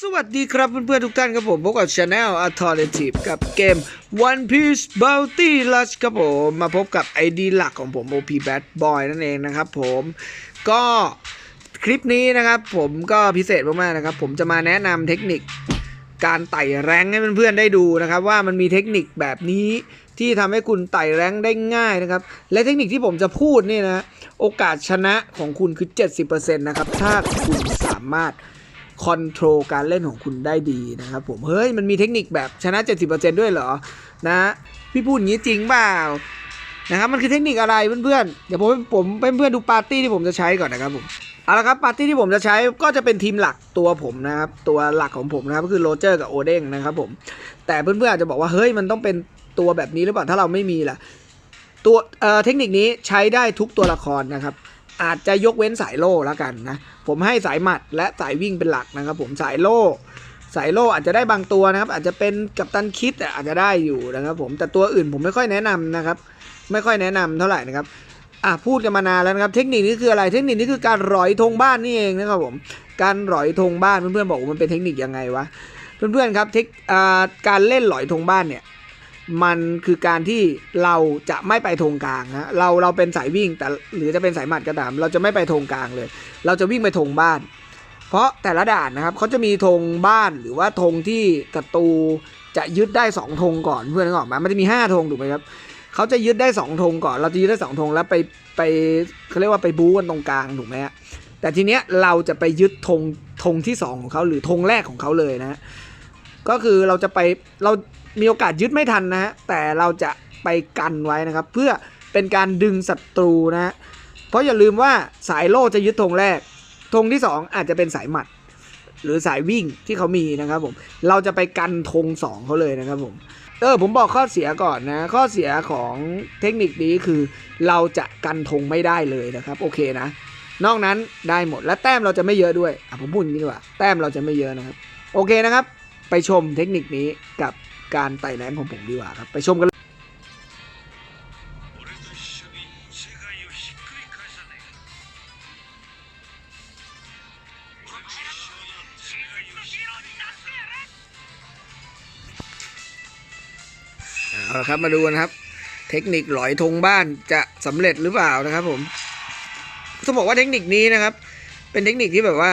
สวัสดีครับเพื่อนๆทุกท่านครับผมพบกับ Channel Alternative กับเกม One Piece Bounty Rush ครับผมมาพบกับ ID หลักของผม OP Bad Boy นั่นเองนะครับผมก็คลิปนี้นะครับผมก็พิเศษมากๆนะครับ ผมจะมาแนะนำเทคนิคการไต่แรงให้เพื่อนๆได้ดูนะครับ ว่ามันมีเทคนิคแบบนี้ที่ทำให้คุณไต่แรงได้ง่ายนะครับ และเทคนิคที่ผมจะพูดนี่นะโอกาสชนะของคุณคือ 70%นะครับถ้าคุณสามารถ คอนโทรลการเล่นของคุณได้ดีนะครับผม เฮ้ย มันมีเทคนิคแบบชนะ 70%ด้วยเหรอ นะ พี่พูดอย่างนี้จริงเปล่านะครับมันคือเทคนิคอะไรเพื่อนๆ เดี๋ยวผมผมเพื่อนๆดูปาร์ตี้ที่ผมจะใช้ก่อนนะครับผมเอาละครับปาร์ตี้ที่ผมจะใช้ก็จะเป็นทีมหลักตัวผมนะครับ ตัวหลักของผมนะครับก็คือโรเจอร์กับโอเด้งนะครับผมแต่เพื่อนๆอาจจะบอกว่าเฮ้ยมันต้องเป็นตัวแบบนี้หรือเปล่าถ้าเราไม่มีล่ะตัวเอ่อเทคนิคนี้ใช้ได้ทุกตัวละครนะครับ อาจจะยกเว้นสายโล่แล้วกันนะ ผมให้สายหมัดและสายวิ่งเป็นหลักนะครับ ผมสายโล่สายโล่อาจจะได้บางตัวนะครับ อาจจะเป็นกัปตันคิดอาจจะได้อยู่นะครับผมแต่ตัวอื่นผมไม่ค่อยแนะนำนะครับ ไม่ค่อยแนะนำเท่าไหร่นะครับอะพูดกันมานานแล้วนะครับ เทคนิคนี้คืออะไรเทคนิคนี้คือการร้อยธงบ้านนี่เองนะครับผมการร้อยธงบ้านเพื่อนๆบอกว่ามันเป็นเทคนิคยังไงวะเพื่อนๆครับเทคการเล่นร้อยธงบ้านเนี่ย มันคือการที่เราจะไม่ไปธงกลางฮะเราเราเป็นสายวิ่งแต่หรือจะเป็นสายหมัดก็ตาม เราจะไม่ไปธงกลางเลย เราจะวิ่งไปธงบ้าน เพราะแต่ละด่านนะครับเขาจะมีธงบ้านหรือว่าธงที่ศัตรูจะยึดได้สองธงก่อนเพื่อนนึกออกไหมมันจะมีห้าธงถูกไหมครับเขาจะยึดได้สองธงก่อน เราจะยึดได้สองธงแล้วไปไปเขาเรียกว่าไปบู๊กันตรงกลางถูกไหมฮะแต่ทีเนี้ยเราจะไปยึดธงธงที่สองของเขาหรือธงแรกของเขาเลยนะก็คือเราจะไปเรา มีโอกาสยึดไม่ทันนะฮะแต่เราจะไปกันไว้นะครับ เพื่อเป็นการดึงศัตรูนะฮะเพราะอย่าลืมว่าสายโล่จะยึดธงแรกธงที่สองอาจจะเป็นสายหมัด หรือสายวิ่งที่เขามีนะครับผมเราจะไปกันธงสองเขาเลยนะครับผมเออผมบอกข้อเสียก่อนนะ ข้อเสียของเทคนิคนี้คือ เราจะกันธงไม่ได้เลยนะครับ โอเคนะ นอกนั้นได้หมดและแต้มเราจะไม่เยอะด้วยอะผมพูดอย่างนี้ดีกว่าแต้มเราจะไม่เยอะนะครับ โอเคนะครับ ไปชมเทคนิคนี้กับ การไต่แรงของผมดีกว่าครับ ไปชมกันเอาละครับมาดูนะครับ เทคนิคหลอยธงบ้านจะสำเร็จหรือเปล่านะครับผมต้องบอกว่าเทคนิคนี้นะครับ เป็นเทคนิคที่แบบว่า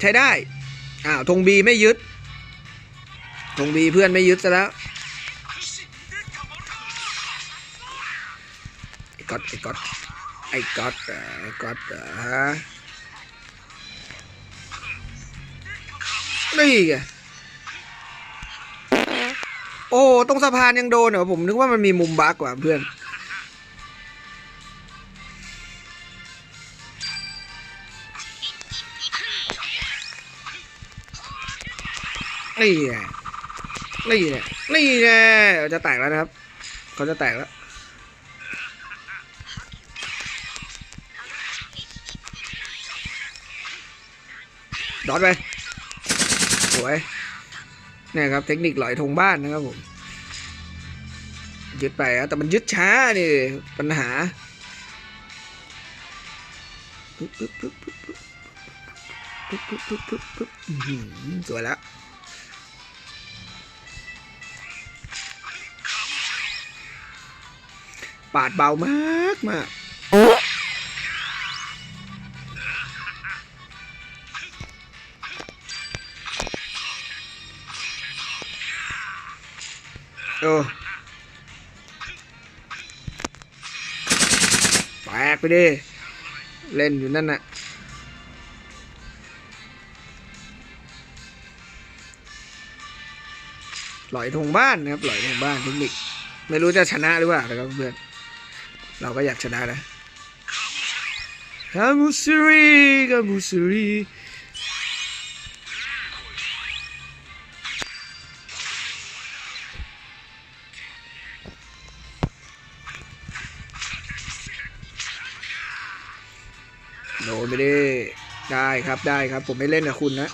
ใช้ได้อ่าธงบีไม่ยึด ธงบีเพื่อนไม่ยึดซะแล้วไอ้ก๊อตไอ้ก๊อตไอ้ก๊อตไอ้ก๊อตฮะนี่ไงโอ้ตรงสะพานยังโดนเหรอผมนึกว่ามันมีมุมบักกว่าเพื่อนนี่ไง นี่เนี่ยนี่แน่จะแตกแล้วนะครับ เขาจะแตกแล้วดอดไปโอ้ยนี่ครับ เทคนิคลอยธงบ้านนะครับผม ยึดไปครับแต่มันยึดช้านี่ ปัญหาสวยแล้ว ปาดเบามากมากโอ้แตกไปดิ เล่นอยู่นั่นน่ะหลอยธงบ้านนะครับหลอยธงบ้านเทคนิคไม่รู้จะชนะหรือเปล่านะครับเพื่อน เราก็อยากชนะนะคามุสรีคามุสรีโดนไปดิได้ครับได้ครับผมไม่เล่นกับคุณนะ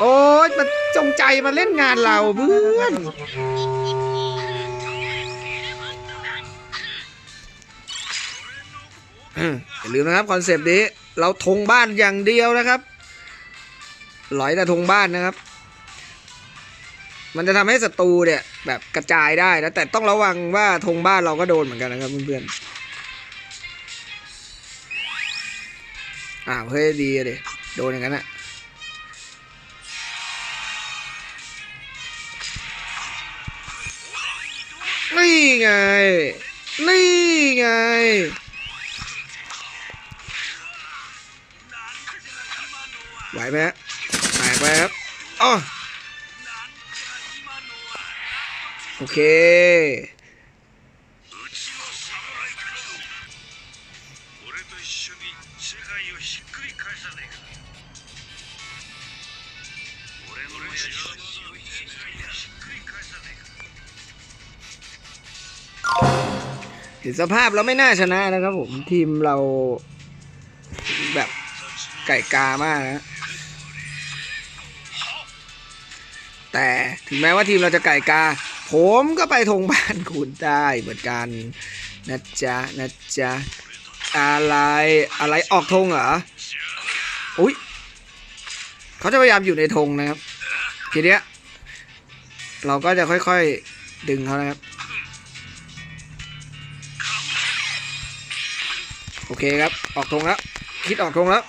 โอ๊ยมันจงใจมาเล่นงานเราเพื่อน อย่าลืมนะครับคอนเซปต์นี้เราธงบ้านอย่างเดียวนะครับหลอยแต่ธงบ้านนะครับ มันจะทำให้ศัตรูเนี่ยแบบกระจายได้นะแต่ต้องระวังว่าธงบ้านเราก็โดนเหมือนกันนะครับเพื่อนๆอ้าวเฮ้ยดีอะดิโดนอย่างนั้นอะนี่ไง นี่ไง ไหวไหมฮะแตกไปครับอ๋อโอเคเห็นสภาพเราไม่น่าชนะนะครับผม ทีมเราแบบไก่กามากนะ แต่ถึงแม้ว่าทีมเราจะไก่กา ผมก็ไปธงบ้านคุณได้เหมือนกันนะจ๊ะนะจ๊ะอะไรอะไรออกธงเหรอ อุ้ยเขาจะพยายามอยู่ในธงนะครับ ทีเนี้ย เราก็จะค่อยๆดึงเขานะครับ โอเคครับ ออกธงแล้ว คิดออกธงแล้ว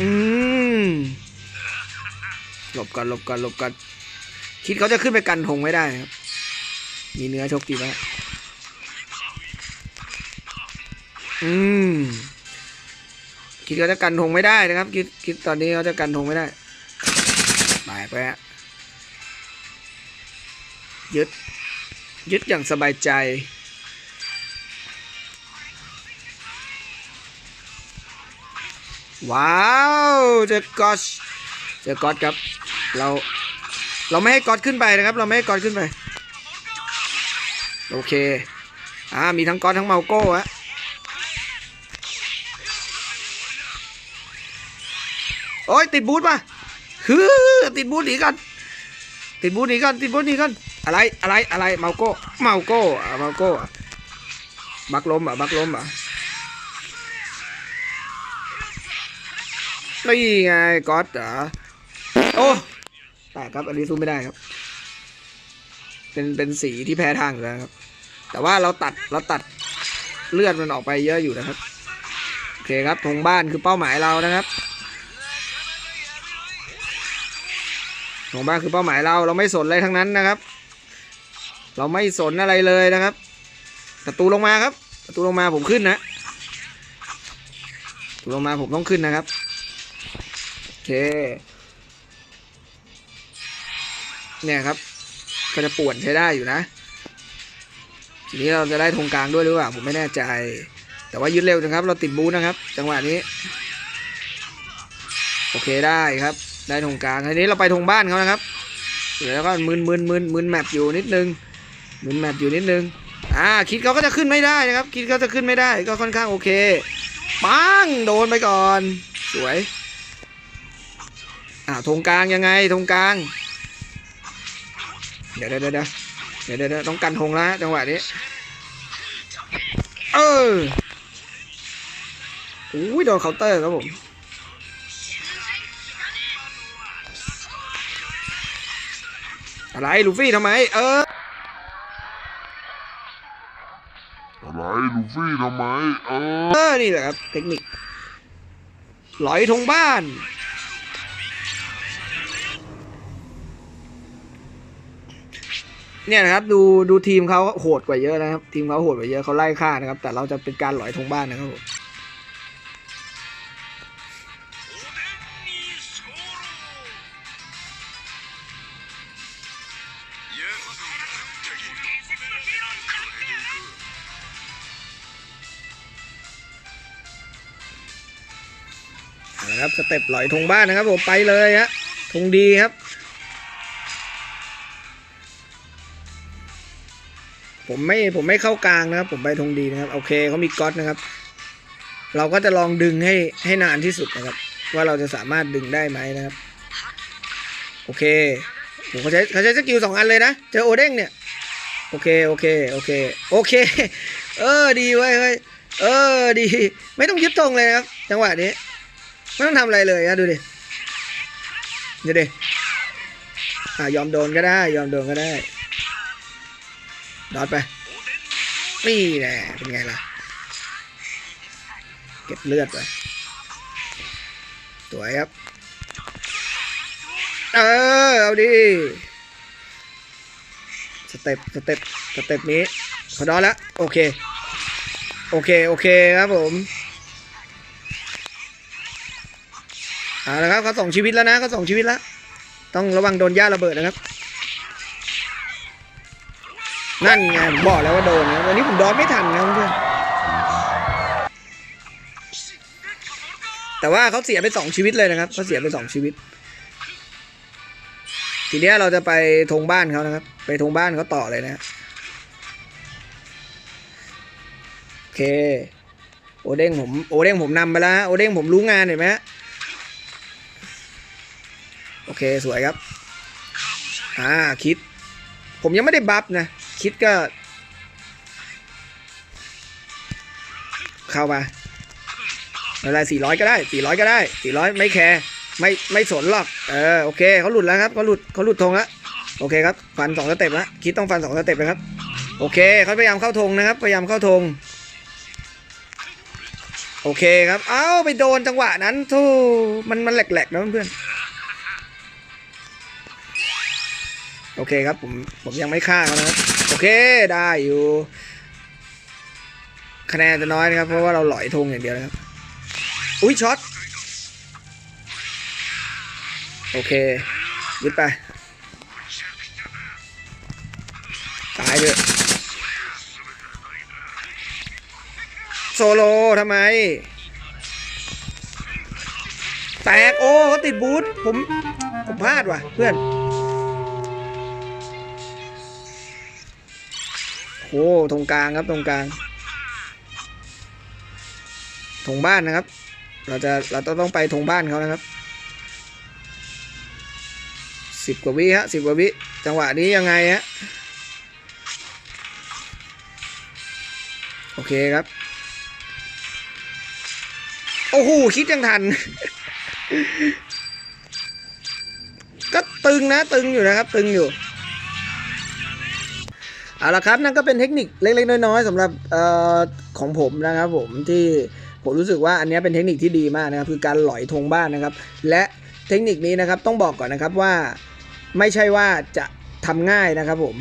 อืมหลบก่อนหลบก่อนหลบก่อนคิดเขาจะขึ้นไปกันธงไม่ได้ครับ มีเนื้อชกดีมากอืม คิดเขาจะกันธงไม่ได้นะครับ คิดคิดตอนนี้เขาจะกันธงไม่ได้ไปไปฮะยึดยึดอย่างสบายใจ ว้าวเจอกอตเจอกอตครับ เราเราไม่ให้กอตขึ้นไปนะครับ เราไม่ให้กอตขึ้นไป โอเคอ่ามีทั้งกอตทั้งเมาโก้ฮะโอ้ยติดบูทป่ะฮือติดบูทหนีกันติดบูทหนีกันติดบูทหนีกันอะไรอะไรอะไรเมาโก้เมาโก้เมาโก้บักล้มอะบักล้มอะ นี่ไงก๊อตเหรอโอ้แต่ครับอันนี้สู้ไม่ได้ครับ เป็นเป็นสีที่แพ้ทางอยู่แล้วครับ แต่ว่าเราตัดเราตัดเลือดมันออกไปเยอะอยู่นะครับโอเคครับธงบ้านคือเป้าหมายเรานะครับธงบ้านคือเป้าหมายเราเราไม่สนอะไรทั้งนั้นนะครับ เราไม่สนอะไรเลยนะครับประตูลงมาครับประตูลงมาผมขึ้นนะประตูลงมาผมต้องขึ้นนะครับ เคเนี่ยครับ ก็จะป่วนใช้ได้อยู่นะ ทีนี้เราจะได้ธงกลางด้วยหรือเปล่าผมไม่แน่ใจ แต่ว่ายึดเร็วนะครับ เราติดบูธนะครับ จังหวะนี้ โอเคได้ครับ ได้ธงกลางทีนี้เราไปธงบ้านเขานะครับแล้วก็มึนมึนมึนมึนแมปอยู่นิดนึงมึนแมปอยู่นิดนึงอ่าคิดเขาก็จะขึ้นไม่ได้นะครับ คิดเขาจะขึ้นไม่ได้ก็ค่อนข้างโอเคปังโดนไปก่อน สวย อ่าธงกลางยังไงธงกลาง เดี๋ยวเดี๋ยวเดี๋ยวเดี๋ยวเดี๋ยวเดี๋ยวต้องกันธงแล้วฮะจังหวะนี้ เอออุ้ยโดนเคาน์เตอร์ครับผมอะไรลูฟี่ทำไม เออ อะไรลูฟี่ทำไม เออเออนี่แหละครับ เทคนิคหลอยธงบ้าน เนี่ยนะครับดูดูทีมเขาโหดกว่าเยอะนะครับ ทีมเขาโหดกว่าเยอะเขาไล่ฆ่านะครับ แต่เราจะเป็นการหลอยธงบ้านนะครับผมเอาละครับสเต็ปหลอยธงบ้านนะครับผมไปเลยฮะธงดีครับ ผมไม่ผมไม่เข้ากลางนะครับ ผมไปธงดีนะครับโอเคเขามีก๊อตนะครับ เราก็จะลองดึงให้ให้นานที่สุดนะครับ ว่าเราจะสามารถดึงได้ไหมนะครับ โอเคผมเขาใช้เขาใช้สกิลสองอันเลยนะเจอโอเด้งเนี่ยโอเคโอเคโอเคโอเค เออดีเว้ยเฮ้ยเออดี ไม่ต้องยึดธงเลยนะครับ จังหวะนี้ไม่ต้องทำอะไรเลยนะดูดิดูดิอะยอมโดนก็ได้ ยอมโดนก็ได้ ดอดไป นี่แหละเป็นไงล่ะ เก็บเลือดไปสวยครับ เออ เอาดิ สเต็ป สเต็ป สเต็ปนี้ขอดอแล้ว โอเค โอเค โอเคครับผมเอาละครับเขาสองชีวิตแล้วนะเขาสองชีวิตแล้ว ต้องระวังโดนย่าระเบิดนะครับ นั่นไงผมบอกแล้วว่าโดนนะวันนี้ผมดอนไม่ทันนะเพื่อนแต่ว่าเขาเสียไปสองชีวิตเลยนะครับเขาเสียไปสองชีวิต ทีนี้เราจะไปธงบ้านเขานะครับ ไปธงบ้านเขาต่อเลยนะโอเค โอเด้งผมโอเด้งผมนำไปแล้วโอเด้งผมรู้งานเห็นไหมฮะโอเคสวยครับ อ่าคิด ผมยังไม่ได้บัฟนะ คิดก็ เข้ามาอะไรสี่ร้อยก็ได้สี่ร้อยก็ได้สี่ร้อยไม่แคร์ไม่ไม่สนหรอก เออโอเคเขาหลุดแล้วครับเขาหลุดเขาหลุดธงแล้วโอเคครับฟันสองสเต็ปแล้วคิดต้องฟันสองสเต็ปเลยครับ โอเคเขาพยายามเข้าธงนะครับ พยายามเข้าธงโอเคครับ เอ้าไปโดนจังหวะนั้นทูมันมันแหลกๆนะเพื่อนๆ โอเคครับผมผมยังไม่ฆ่าเขานะโอเคได้อยู่คะแนนจะน้อยนะครับ เพราะว่าเราหลอยธงอย่างเดียวนะครับ อุ้ยช็อต โอเคยึดไป ตายเถอะโซโลทำไม แตก โอ้เขาติดบูทผม ผมพลาดว่ะเพื่อน โอ้ตรงกลางครับตรงกลางธงบ้านนะครับ เราจะเราต้องต้องไปธงบ้านเขานะครับสิบกว่าวิฮะสิบกว่าวิจังหวะนี้ยังไงฮะโอเคครับ โอ้โหคิดยังทัน ก็ตึงนะตึงอยู่นะครับ ตึงอยู่ เอาละครับนั่นก็เป็นเทคนิคเล็กๆน้อยๆสำหรับออของผมนะครับผมที่ผมรู้สึกว่าอันนี้เป็นเทคนิคที่ดีมากนะครับคือการหลอยธงบ้านนะครับ และเทคนิคนี้นะครับต้องบอกก่อนนะครับว่าไม่ใช่ว่าจะทำง่ายนะครับผม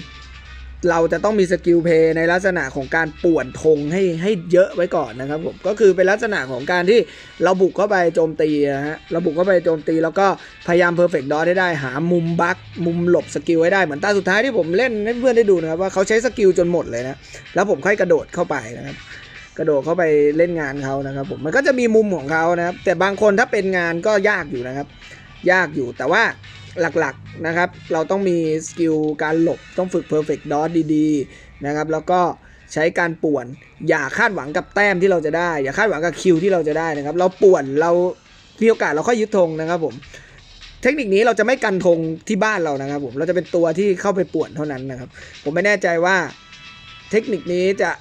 เราจะต้องมีสกิลเพย์ในลักษณะของการป่วนธงให้ให้เยอะไว้ก่อนนะครับผมก็คือเป็นลักษณะของการที่เราบุกเข้าไปโจมตีนะฮะเราบุกเข้าไปโจมตี แล้วก็พยายามเพอร์เฟกต์ดอให้ได้หามุมบั๊กมุมหลบสกิลให้ได้เหมือนตาสุดท้ายที่ผมเล่นให้เพื่อนได้ดูนะครับว่าเขาใช้สกิลจนหมดเลยนะแล้วผมค่อยกระโดดเข้าไปนะครับกระโดดเข้าไปเล่นงานเขานะครับผมมันก็จะมีมุมของเขานะครับแต่บางคนถ้าเป็นงานก็ยากอยู่นะครับ ยากอยู่แต่ว่า หลักๆนะครับ เราต้องมีสกิลการหลบต้องฝึก perfect dodge ดีๆนะครับ แล้วก็ใช้การป่วน อย่าคาดหวังกับแต้มที่เราจะได้ อย่าคาดหวังกับคิวที่เราจะได้นะครับ เราป่วนเรามีโอกาสเราค่อยยึดธงนะครับผมเทคนิคนี้เราจะไม่กันธงที่บ้านเรานะครับผมเราจะเป็นตัวที่เข้าไปป่วนเท่านั้นนะครับ ผมไม่แน่ใจว่าเทคนิคนี้จะ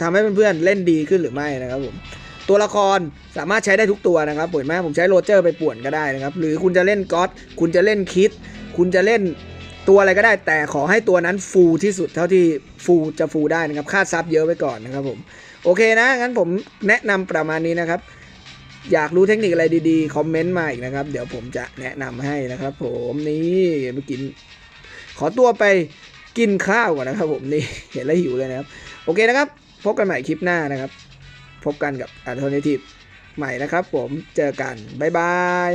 ทำให้เพื่อนๆเล่นดีขึ้นหรือไม่นะครับผม ตัวละครสามารถใช้ได้ทุกตัวนะครับเปิดแม่ผมใช้โรเจอร์ไปป่วนก็ได้นะครับ หรือคุณจะเล่นก็อตคุณจะเล่นคิด คุณจะเล่นตัวอะไรก็ได้ แต่ขอให้ตัวนั้นฟูลที่สุดเท่าที่ฟูลจะฟูลได้นะครับค่าซับเยอะไว้ก่อนนะครับผมโอเคนะงั้นผมแนะนำประมาณนี้นะครับ อยากรู้เทคนิคอะไรดีๆ คอมเมนต์มาอีกนะครับ เดี๋ยวผมจะแนะนำให้นะครับ ผมนี่มากิน ขอตัวไปกินข้าวก่อนนะครับผมนี่เห็นแล้วหิวเลยนะครับ โอเคนะครับ พบกันใหม่คลิปหน้านะครับ พบกันกับ Alternative ใหม่นะครับผมเจอกัน บ๊ายบาย